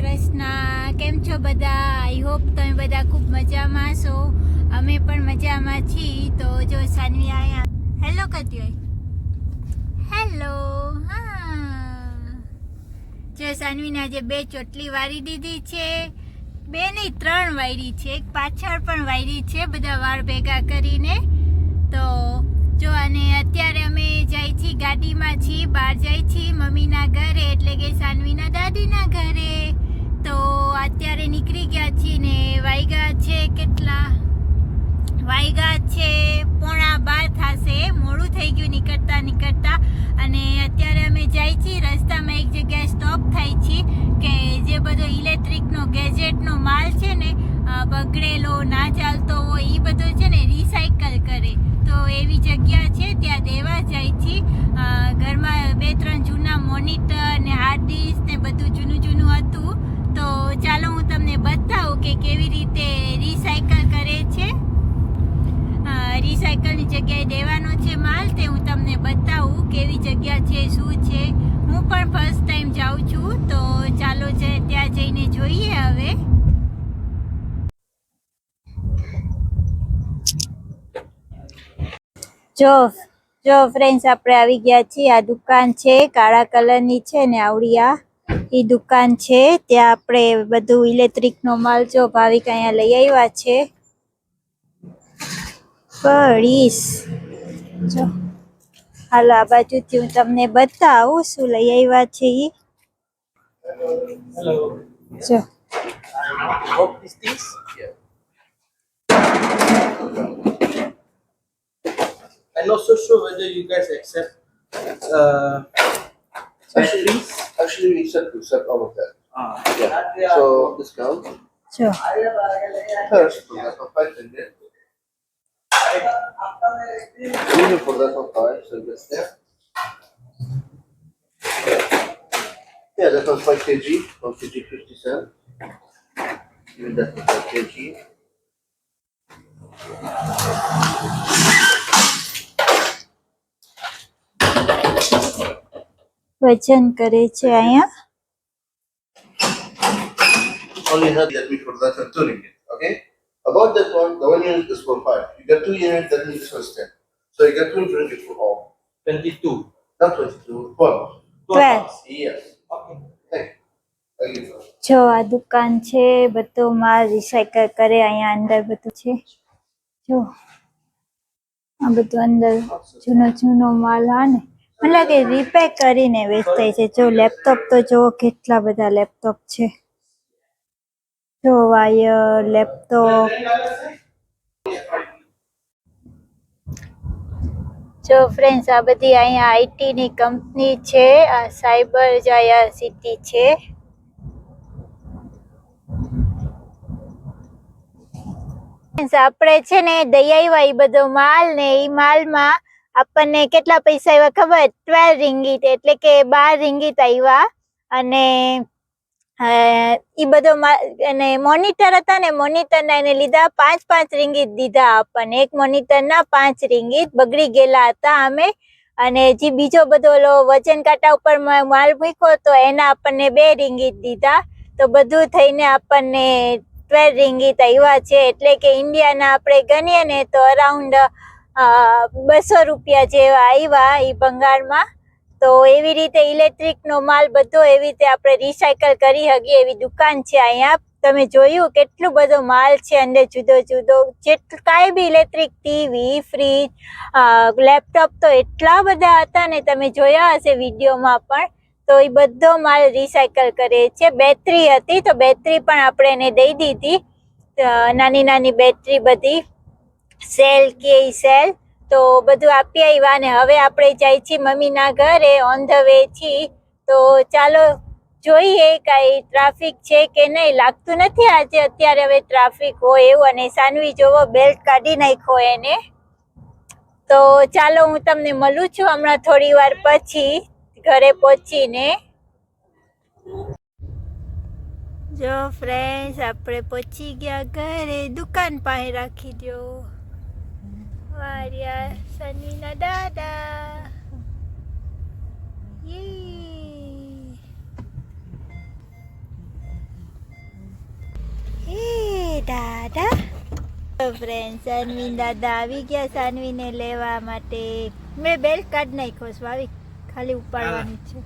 કૃષ્ણ, કેમ છો બધા? આઈ હોપ તમે બધા ખૂબ મજામાં છો. અમે પણ મજામાં છીએ. તો જો સાનવી આયા. હેલો કરતી હોય હેલો હા. જો સાનવીને આજે બે ચોટલી વાળી દીધી છે. બે નહીં ત્રણ વાયરી છે. એક પાછળ પણ વાયરી છે. બધા વાળ ભેગા કરીને. તો જો અને અત્યારે અમે જાય છીએ ગાડીમાં છીએ. બહાર જાય છીએ મમ્મીના ઘરે. એટલે કે સાનવીના દાદીના ઘરે. તો અત્યારે નીકળી ગયા છીએ ને વાયગા છે કેટલા? વાયગા છે પોણા બાર થશે. મોડું થઈ ગયું નીકળતા નીકળતા. અને અત્યારે અમે જાય છીએ, રસ્તામાં એક જગ્યાએ સ્ટોપ થાય છે કે જે બધો ઇલેક્ટ્રિકનો ગેજેટનો માલ છે ને બગડેલો, ના ચાલતો હોય એ બધો છે ને રિસાયકલ કરે. તો એવી જગ્યા છે, ત્યાં દેવા જાય છે. ઘરમાં બે ત્રણ જૂના મોનિટર ને હાર્ડ ડિસ્ક ને બધું જૂનું ચાલો હું તમને બતાવું કે કેવી રીતે રિસાયકલ કરે છે. રિસાયકલની જગ્યાએ દેવાનો છે માલ તે હું તમને બતાવું કેવી જગ્યા છે, શું છે. હું પણ ફર્સ્ટ ટાઈમ જાઉં છું, તો ચાલો ત્યાં જઈને જોઈએ હવે. જો જો ફ્રેન્ડ્સ આપણે આવી ગયા છીએ. આ દુકાન છે, કાળા કલરની છે ને આવડી આ. એ દુકાન છે. ત્યાં આપણે બધું ઇલેક્ટ્રિકનો માલ જો ભાવિક અહીંયા લઈ આવ્યા છે. પડીશ. જો. હાલો આ બાજુથી હું તમને બતાવું શું લઈ આવ્યા છે ઈ. જો. What is this? I'm not so sure whether you guys accept uh, batteries. Actually, we accept, we set all of that. Ah, Yeah. So discount જો first for that of five hundred. Even for that of five, so that's there. Yeah, that was five kg, one kg fifty cent. Even that was five kg. વજન કરે છે અહીંયા Only had that for that and two ringgit. Okay. About that one, the one unit is for five. You get two units, that means this one's ten. So you get twenty ringgit for all. 22. Not twenty-two, twelve. Twelve. Yes. Okay. Thank you. Thank you. sir. જો આ દુકાન છે બધો માલ recycle કરે અહીંયા અંદર બધું છે જો આ બધું અંદર જૂનો જૂનો માલ હા ને મને લાગે રિપેર કરીને વેચતા છે. જો લેપટોપ તો જો કેટલા બધા લેપટોપ છે. જો વાયર લેપટોપ જો ફ્રેન્ડ્સ આ બધી અહીંયા આઈટી ની કંપની છે. આ સાયબર જાયા સિટી છે. આપણે છે ને દઈ એ બધો માલ ને એ માલમાં આપણને કેટલા પૈસા આવ્યા ખબર? ટ્વેલ્વ રિંગીત એટલે કે બાર રિંગીટ આવ્યા અને એ બધો અને મોનિટર હતા ને મોનિટરના એને લીધા પાંચ પાંચ રિંગીત દીધા આપણને. એક મોનિટરના પાંચ રિંગીત બગડી ગયેલા હતા અમે. અને જે બીજો બધો ઓલો વજન કાંટા ઉપર માલ મૂક્યો તો એના આપણને બે રિંગીત દીધા. તો બધું થઈને આપણને ટ્વેલ્વ રિંગીત આવ્યા છે. એટલે કે ઇન્ડિયાના આપણે ગણીએ ને તો અરાઉન્ડ બસો રૂપિયા જેવા આવ્યા એ ભંગારમાં. તો એવી રીતે ઇલેક્ટ્રિકનો માલ બધો એવી રીતે આપણે રિસાયકલ કરી શકીએ એવી દુકાન છે અહીંયા. તમે જોયું કેટલું બધો માલ છે અંદર જુદો જુદો. જેટલું કાંઈ બી ઇલેક્ટ્રિક, ટીવી, ફ્રીજ લેપટોપ તો એટલા બધા હતા ને તમે જોયા હશે વિડીયોમાં પણ. તો એ બધો માલ રિસાયકલ કરે છે. બેટરી હતી તો બેટરી પણ આપણે એને દઈ દીધી. નાની નાની બેટરી બધી. સેલ કે સેલ. તો બધું આપી આવ્યા ને હવે આપણે જાય છીએ મમ્મીના ઘરે ઓન ધ વે છીએ. તો ચાલો જોઈએ કાંઈ ટ્રાફિક છે કે નહીં. લાગતું નથી આજે અત્યારે હવે ટ્રાફિક હોય એવું અને સાનવી જોવો બેલ્ટ કાઢી નાખ્યો એને. તો ચાલો હું તમને મળું છું હમણાં થોડી વાર પછી, ઘરે પહોંચીને. જો ફ્રેન્ડ્સ આપણે પહોંચી ગયા ઘરે. દુકાન પાસે રાખી દો Maria Sanina Dada. Yay! Hey, Dada. Friend સનવીન દાદા આવી ગયા સાનવીને લેવા માટે મેં બેલ કાર્ડ નાખ્યો સ્વાભાવિક ખાલી ઉપાડવાની છે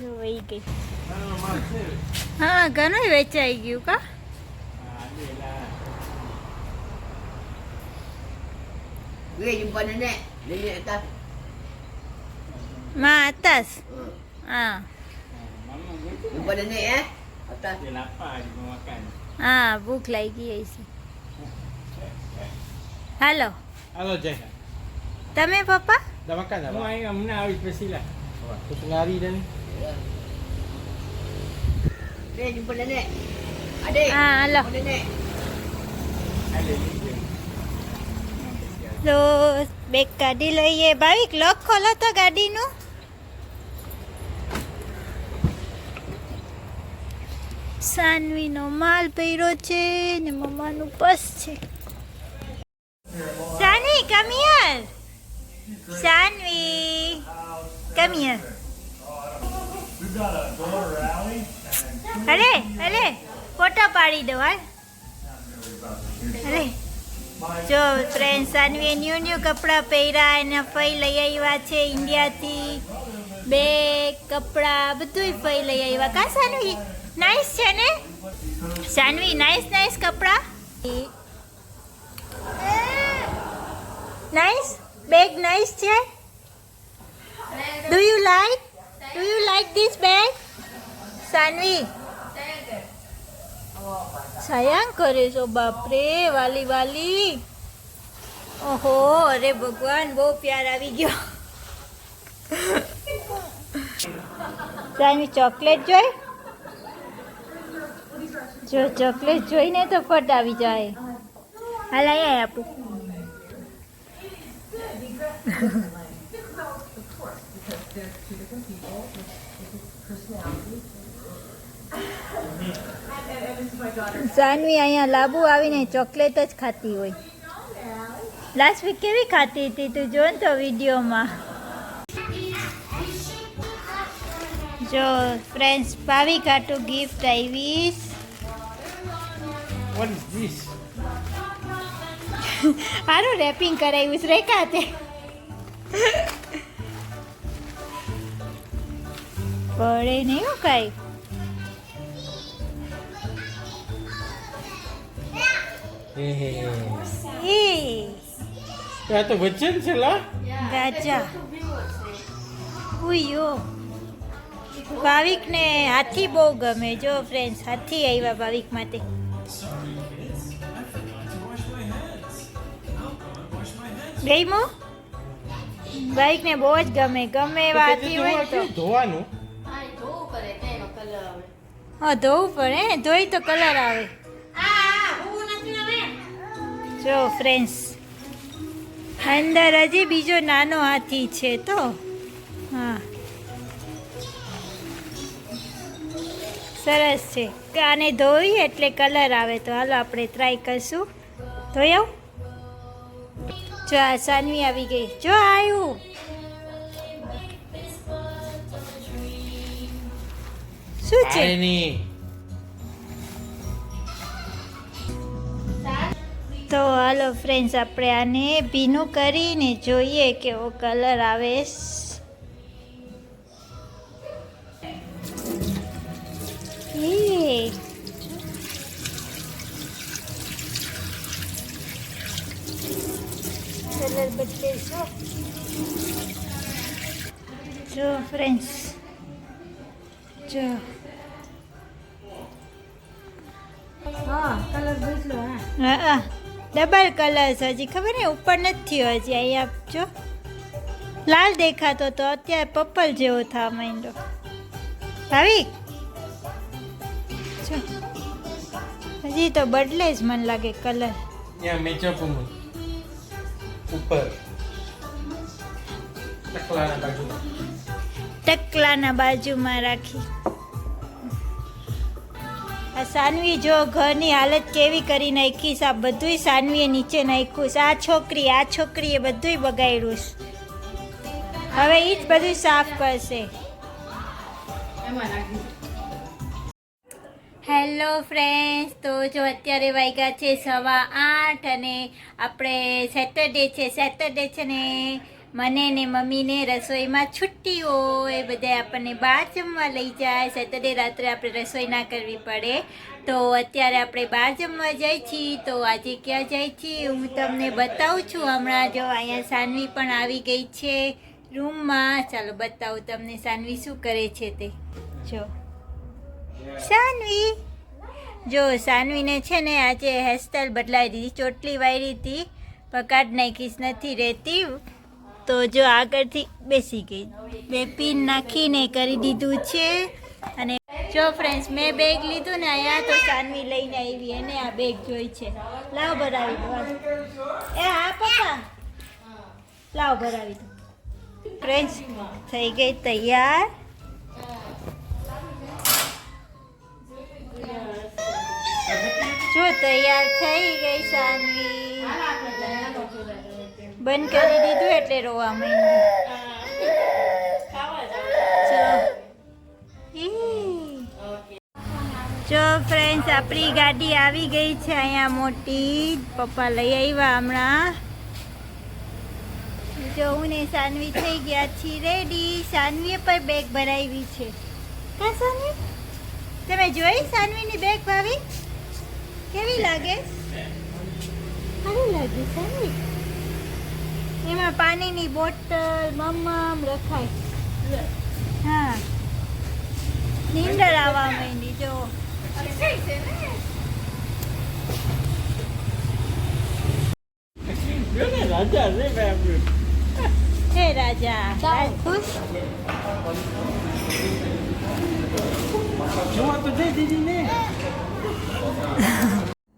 જો વહી ગઈ હા ઘણું વેચાઈ ગયું કા Gue jumpa nenek. Nenek atas. માં atas હા Jumpa nenek eh. Atas. Dia lapar dia mau makan. હા ભૂખ લાગી ગઈ છે હાલો Halo Jai. તમે પપ્પા Dah makan dah? Mau ayam mana habis bersih lah. Aku tengah hari dah ni. તો બેગ કાઢી લઈએ ભાવિક લોક ખોલો તો ગાડીનું સાનવીનો માલ પહેર્યો છે ને મમ્માનું પસ છે. Sanvi come here Sanvi come here અરે અરે ફોટો પાડી દો અરે, જો ફ્રેન્ડ સાનવીએ ન્યૂ ન્યૂ કપડાં પહેર્યા એના ફઈ લઈ આવ્યા છે ઇન્ડિયાથી. બે કપડાં બધુંય ફઈ લઈ આવ્યા. કા સાનવી? નાઈસ છે ને? સાનવી નાઈસ નાઈસ કપડાં. નાઈસ બેગ નાઈસ છે? Do you like do you like this bag Sanvi. સાયંગ કરે છો બાપરે વાલી વાલી ઓહો અરે ભગવાન બહુ પ્યાર આવી ગયો સાનવી ચોકલેટ જોઈ જો ચોકલેટ જોઈને તો ફટ આવી જાય હાલ અહીંયા આપું સાનવી અહીંયા લાબુ આવીને ચોકલેટ જ ખાતી હોય. લાસ્ટ વીક કેવી ખાતી હતી તું જો ને તો વિડીયોમાં. જો ફ્રેન્ડ્સ ભાવી કાટું ગિફ્ટ આવીશ સારું રેપિંગ કરાવ્યું છે રેખાતે પડે નહીં કાંઈ. આ તો વચન છે લા. ગાજા ઉયો ભાવિકને હાથી બહુ ગમે જો ફ્રેન્ડ્સ હાથી આવ્યા ભાવિક માટે. ગઈમો ભાવિકને બહુ જ ગમે ગમે એવા હાથી હોય તો. ધોવાનું? હા ધોવું પડે હે? ધોઈ તો કલર આવે. જો ફ્રેન્ડ્સ અંદર હજી બીજો નાનો હાથી છે તો. હા. સરસ છે. કે આને ધોઈ એટલે કલર આવે તો હાલો આપણે ટ્રાય કરશું. ધોઈ આવું? જો આ સાનવી આવી ગઈ. જો આવ્યું શું છે? તો હાલો ફ્રેન્ડ્સ આપણે આને ભીનું કરીને જોઈએ કેવો કલર આવે એ કલર બદલે છો જો ફ્રેન્ડ્સ જો હા હા ડબલ કલર્સ હજી ખબર ને ઉપર નથી હજી અહીંયા જો. લાલ દેખાતો તો અત્યારે પર્પલ જેવો થવા માંડ્યો. ભાવિક? હજી તો બદલે જ મને લાગે કલર. ઉપર. ટકલાના બાજુમાં રાખી. આ સાનવી જો ઘરની હાલત કેવી કરી નાખીશ આ બધુંય સાનવીએ નીચે નાખ્યું આ છોકરી આ છોકરીએ બધુંય બગાડ્યું હવે એ જ બધું સાફ કરશે. હેલો ફ્રેન્ડ્સ તો જો અત્યારે વાગ્યા છે સવા આઠ અને આપણે સેટરડે છે. સેટરડે છે ને મને ને મમ્મીને રસોઈમાં છુટ્ટી હોય, બધા આપણને બહાર જમવા લઈ જાય. સેટરડે રાત્રે આપણે રસોઈ ના કરવી પડે. તો અત્યારે આપણે બહાર જમવા જાય છીએ. તો આજે ક્યાં જાય છીએ હું તમને બતાવું છું. હમણાં જો અહીંયા સાનવી પણ આવી ગઈ છે રૂમમાં. ચાલો બતાવું તમને સાનવી શું કરે છે તે. જો. સાનવી! જો, સાનવીને છે ને આજે હેરસ્ટાઈલ બદલાવી દીધી. ચોટલી વાયરી હતી. પણ નાખીશ નથી રહેતી. તો જો આગળથી બેસી ગઈ. બે પિન નાખીને કરી દીધું છે. અને જો ફ્રેન્ડ્સ મેં બેગ લીધું ને અહીંયા તો સાનવી લઈને આવી. એને આ બેગ જોઈ છે. લાવ ભરાવી દો એ હા, પપ્પા. લાવ ભરાવી દો. ફ્રેન્ડ્સ થઈ ગઈ તૈયાર. જો તૈયાર થઈ ગઈ સાનવી. બંધ કરી દીધું એટલે રોવા માંડી જો. ફ્રેન્ડ્સ આપણી ગાડી આવી ગઈ છે અહીંયા મોટી. પપ્પા લઈ આવ્યા હમણાં. જો હું ને સાનવી થઈ ગયા છીએ રેડી સાનવીએ પણ બેગ ભરાવી છે. સાનવી? તમે જોઈ સાનવીની બેગ ભાવી કેવી લાગે? સારી લાગે સાનવી. એમાં પાણીની બોટલ મમ્મમ રખાય. હા. નીંદર આવવા માંડી જો. રાજા છે હે રાજા રાજ ખુશ? જોવા તો જઈ દીધી ને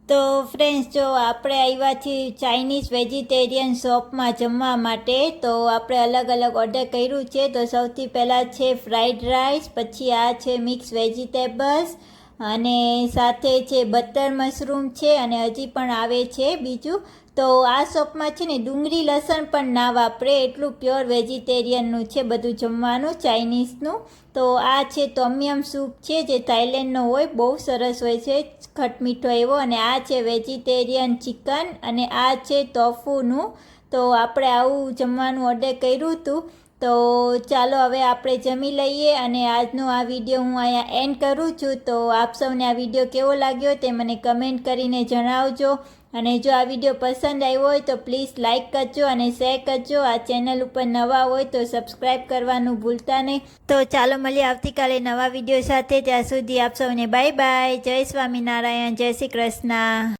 તો ફ્રેન્ડ્સ જો આપણે આવ્યા છીએ ચાઇનીઝ વેજીટેરિયન શોપમાં જમવા માટે, તો આપણે અલગ અલગ ઓર્ડર કર્યું છે. તો સૌથી પહેલાં છે ફ્રાઈડ રાઈસ પછી આ છે મિક્સ વેજીટેબલ્સ અને સાથે છે બટર મશરૂમ છે અને હજી પણ આવે છે બીજું, તો આ શોપમાં છે ને ડુંગળી લસણ પણ ના વાપરે, એટલું પ્યોર વેજીટેરિયનનું છે બધું જમવાનું ચાઇનીઝનું તો આ છે ટોમિયમ સૂપ છે, જે થાઈલેન્ડનો હોય, બહુ સરસ હોય છે ખટમીઠો એવો. અને આ છે વેજીટેરિયન ચિકન અને આ છે તોફુનું તો આપણે આવું જમવાનું ઓર્ડર કર્યું હતું. તો ચાલો હવે આપણે જમી લઈએ અને આજનો આ વીડિયો હું અહીંયા એન્ડ કરું છું. તો આપ સૌને આ વીડિયો કેવો લાગ્યો તે મને કમેન્ટ કરીને જણાવજો. અને જો આ વીડિયો પસંદ આવ્યો હોય તો પ્લીઝ લાઇક કરજો અને શેર કરજો. આ ચેનલ ઉપર નવા હોય તો સબસ્ક્રાઈબ કરવાનું ભૂલતા નહીં. તો ચાલો મળીએ આવતીકાલે નવા વીડિયો સાથે. ત્યાં સુધી આપ સૌને બાય બાય જય સ્વામિનારાયણ. જય શ્રી કૃષ્ણ.